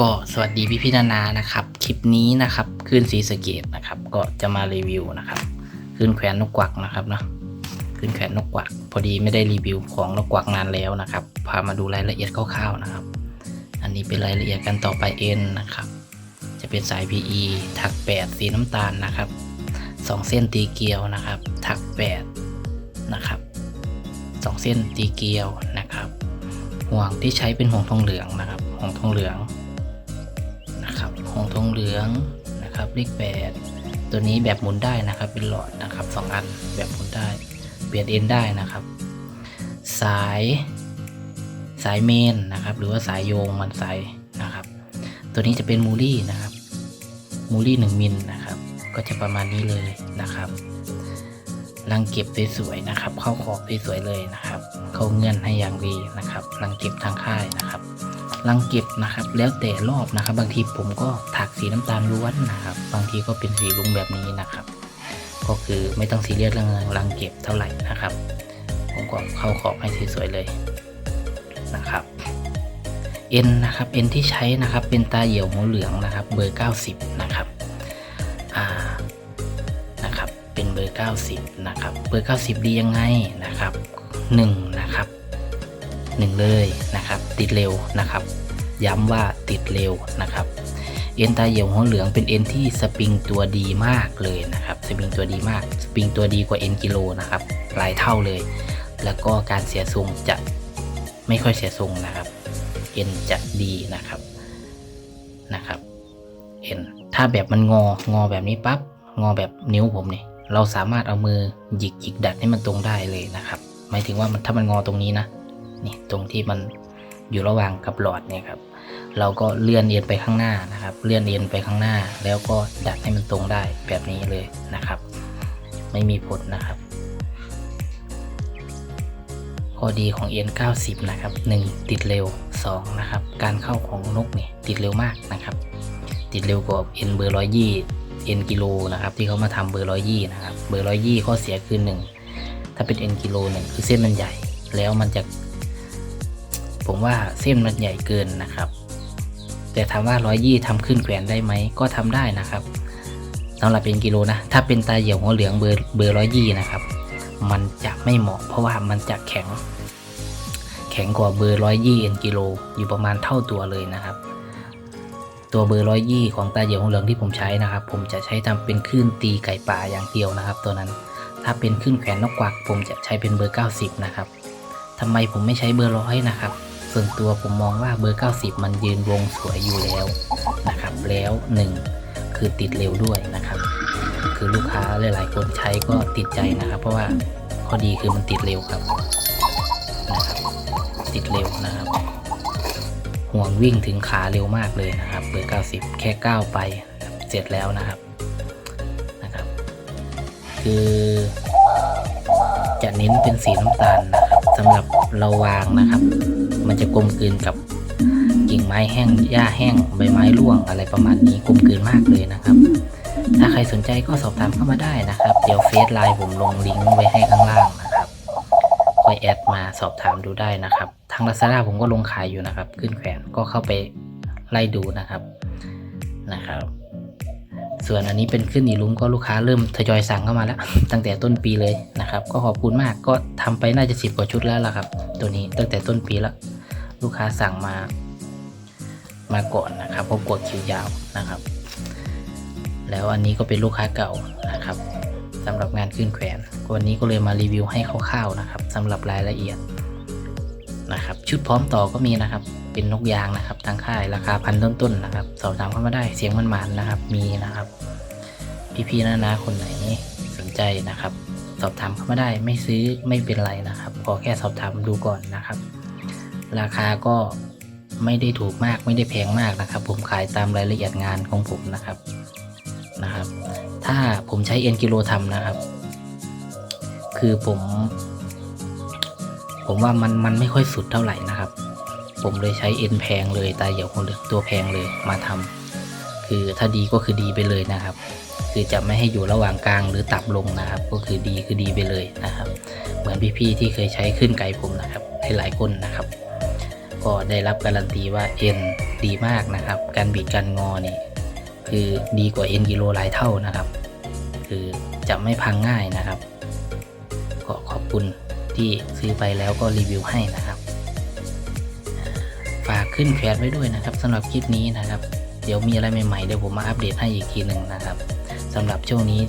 ก็สวัสดีพี่พี่นานานะครับ คลิปนี้นะครับขึ้นสีสเกตนะครับ ก็จะมารีวิวนะครับขึ้นแขวนนกกวักนะครับเนาะขึ้นแขวนนกกวัก พอดีไม่ได้รีวิวของนกกวักนานแล้วนะครับ พามาดูรายละเอียดคร่าวๆนะครับ อันนี้เป็นรายละเอียดกันต่อไปเอ็นนะครับ จะเป็นสาย PE ถัก 8 สีน้ำตาลนะครับสองเส้นตีเกลียวนะครับ ถัก 8 นะครับสองเส้นตีเกลียวนะครับ ห่วงที่ใช้เป็นห่วงทองเหลืองนะครับ ห่วงทองเหลือง นะครับห่วงทองเหลืองนะครับเลขแปดตัวนี้แบบหมุนได้นะครับ เป็นหลอดนะครับสองอันแบบหมุนได้ เปลี่ยนเอ็นได้นะครับ สายสายเมนนะครับ หรือว่าสายโยงมันสายนะครับ ตัวนี้จะเป็นมูลี่นะครับมูลี่หนึ่งมิลนะครับ ก็จะประมาณนี้เลยนะครับรังเก็บสวยๆนะครับ เข้าขอบสวยๆเลยนะครับ เข้าเงื่อนให้อย่างดีนะครับรังเก็บทางค่ายนะครับ รังเก็บนะครับ แล้วแต่รอบนะครับ บางทีผมก็ถักสีน้ำตาลล้วนนะครับ บางทีก็เป็นสีลุงแบบนี้นะครับ ก็คือไม่ต้องซีเรียสเรื่องรังเก็บเท่าไหร่นะครับ ผมก็เข้าขอบให้สวยๆเลยนะครับเอ็นนะครับเอ็นที่ใช้นะครับเป็นตาเหี่ยวหัวเหลืองนะครับเบอร์ 90 นะครับอ่านะครับเป็นเบอร์ 90 นะครับเบอร์ 90 ดียังไงนะครับ 1 นะครับ 1 เลยนะครับ ติดเร็วนะครับ ย้ำว่าติดเร็วนะครับเอ็นตาเหี่ยวหัวเหลืองเป็นเอ็นที่สปริงตัวดีมากเลยนะครับสปริงตัวดีมาก สปริงตัวดีกว่าเอ็นกิโลนะครับหลายเท่าเลย แล้วก็การเสียทรงจะไม่ค่อยเสียทรงนะครับเอ็นจะดีนะครับนะครับเอ็นถ้าแบบมันงองอแบบนี้ปั๊บงอแบบนิ้วผมเนี่ยเราสามารถเอามือหยิกหยิกดัดให้มันตรงได้เลยนะครับหมายถึงว่ามันถ้ามันงอตรงนี้นะ นี่ตรงที่มันอยู่ระหว่างกับหลอดเนี่ยครับ เราก็เลื่อนเอ็นไปข้างหน้านะครับ เลื่อนเอ็นไปข้างหน้า แล้วก็ดัดให้มันตรงได้แบบนี้เลยนะครับ ไม่มีผลนะครับ ข้อดีของ N 90 นะครับ 1 ติดเร็ว 2 นะครับ การเข้าของนกเนี่ยติดเร็วมากนะครับ ติดเร็วกว่า N เบอร์ร้อยยี่ N กิโลนะครับ ที่เขามาทำเบอร์ร้อยยี่นะครับ เบอร์ร้อยยี่ข้อเสียคือ1ถ้าเป็น N กิโลหนึ่งคือเส้นมันใหญ่ แล้วมันจะ ผมว่าเส้นมันใหญ่เกินนะครับ แต่ถามว่าร้อยยี่ทำขึ้นแขวนได้ไหมก็ทำได้นะครับสำหรับเป็นกิโลนะ ถ้าเป็นตาเหี่ยวหัวเหลืองเบอร์เบอร์ร้อยยี่นะครับ มันจะไม่เหมาะเพราะว่ามันจะแข็ง แข็งกว่าเบอร์ร้อยยี่เอ็นกิโลอยู่ประมาณเท่าตัวเลยนะครับตัวเบอร์ร้อยยี่ของตาเหี่ยวหัวเหลืองที่ผมใช้นะครับ ผมจะใช้ทำเป็นคลื่นตีไก่ป่าอย่างเดียวนะครับ ตัวนั้น ถ้าเป็นคลื่นแขวนนกกวักผมจะใช้เป็นเบอร์ 90 นะครับทำไมผมไม่ใช้เบอร์ร้อยนะครับ ส่วนตัวผมมองว่าเบอร์ 90 มันยืนวงสวยอยู่แล้วนะครับ แล้วหนึ่งคือติดเร็วด้วยนะครับ คือลูกค้าหลายๆคนใช้ก็ติดใจนะครับ เพราะว่าข้อดีคือมันติดเร็วครับนะครับ ติดเร็วนะครับ ห่วงวิ่งถึงขาเร็วมากเลยนะครับ เบอร์ 90 แค่ก้าวไปเสร็จแล้วนะครับนะครับ คือจะเน้นเป็นสีน้ำตาลนะครับสำหรับเราวางนะครับ มันจะกลมกลืนกับกิ่งไม้แห้งหญ้าแห้งใบไม้ร่วงอะไรประมาณนี้กลมกลืนมากเลยนะครับ ถ้าใครสนใจก็สอบถามเข้ามาได้นะครับ เดี๋ยวเฟซไลน์ผมลงลิงก์ไว้ให้ข้างล่างนะครับค่อยแอดมาสอบถามดูได้นะครับ ทาง Lazada ผมก็ลงขายอยู่นะครับ ขึ้นแขวนก็เข้าไปไล่ดูนะครับนะครับ ส่วนอันนี้เป็นขึ้นอีลุมก็ลูกค้าเริ่มทยอยสั่งเข้ามาแล้ว ตั้งแต่ต้นปีเลยนะครับ ก็ขอบคุณมากก็ทำไปน่าจะสิบกว่าชุดแล้วล่ะครับ ตัวนี้ตั้งแต่ต้นปีแล้ว ลูกค้าสั่งมามาก่อนนะครับเพราะกดคิวยาวนะครับ แล้วอันนี้ก็เป็นลูกค้าเก่านะครับสำหรับงานขึ้นแขวนวันนี้ก็เลยมารีวิวให้คร่าวๆนะครับสำหรับรายละเอียดนะครับชุดพร้อมต่อก็มีนะครับ เป็นนกยางนะครับทางค่ายราคาพันต้นๆนะครับ สอบถามเข้ามาได้เสียงมันหมานๆนะครับ มีนะครับ พี่ๆนานาคนไหนสนใจนะครับ สอบถามเข้ามาได้ไม่ซื้อไม่เป็นไรนะครับ ขอแค่สอบถามดูก่อนนะครับ ราคาก็ไม่ได้ถูกมากไม่ได้แพงมากนะครับ ผมขายตามรายละเอียดงานของผมนะครับนะครับ ถ้าผมใช้เอ็นกิโลทำนะครับ คือผม ผมว่ามันมันไม่ค่อยสุดเท่าไหร่นะครับ ผมเลยใช้เอ็นแพงเลยตาเหี่ยวคนเหลืองตัวแพงเลยมาทำคือถ้าดีก็คือดีไปเลยนะครับ คือจะไม่ให้อยู่ระหว่างกลางหรือต่ำลงนะครับ ก็คือดีคือดีไปเลยนะครับ เหมือนพี่ๆที่เคยใช้ขึ้นไกลผมนะครับหลายๆคนนะครับ ก็ได้รับการันตีว่าเอ็นดีมากนะครับ การบิดการงอนี่คือดีกว่าเอ็นกิโลหลายเท่านะครับ คือจะไม่พังง่ายนะครับ ก็ขอบคุณที่ซื้อไปแล้วก็รีวิวให้นะครับ ฝากขึ้นแขวนไว้ด้วยนะครับสำหรับคลิปนี้นะครับ เดี๋ยวมีอะไรใหม่ๆเดี๋ยวผมมาอัปเดตให้อีกทีหนึ่งนะครับสำหรับช่วงนี้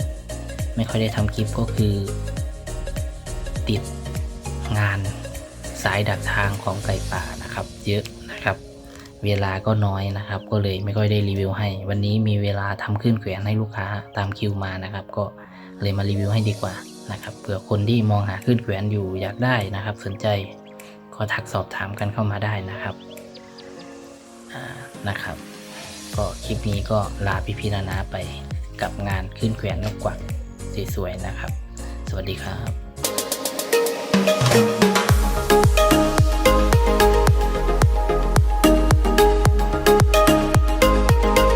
ไม่ค่อยได้ทำคลิปก็คือ ติดงานสายดักทางของไก่ป่า นะครับ เยอะนะครับ เวลาก็น้อยนะครับ ก็เลยไม่ค่อยได้รีวิวให้ วันนี้มีเวลาทำขึ้นแขวนให้ลูกค้าตามคิวมานะครับ ก็เลยมารีวิวให้ดีกว่านะครับเผื่อคนที่มองหาขึ้นแขวนอยู่อยากได้นะครับ สนใจก็ทักสอบถามกันเข้ามาได้นะครับนะครับ ก็คลิปนี้ก็ลาพี่พีนานาไปกับงานขึ้นแขวนนกกวักสวยๆนะครับ สวัสดีครับ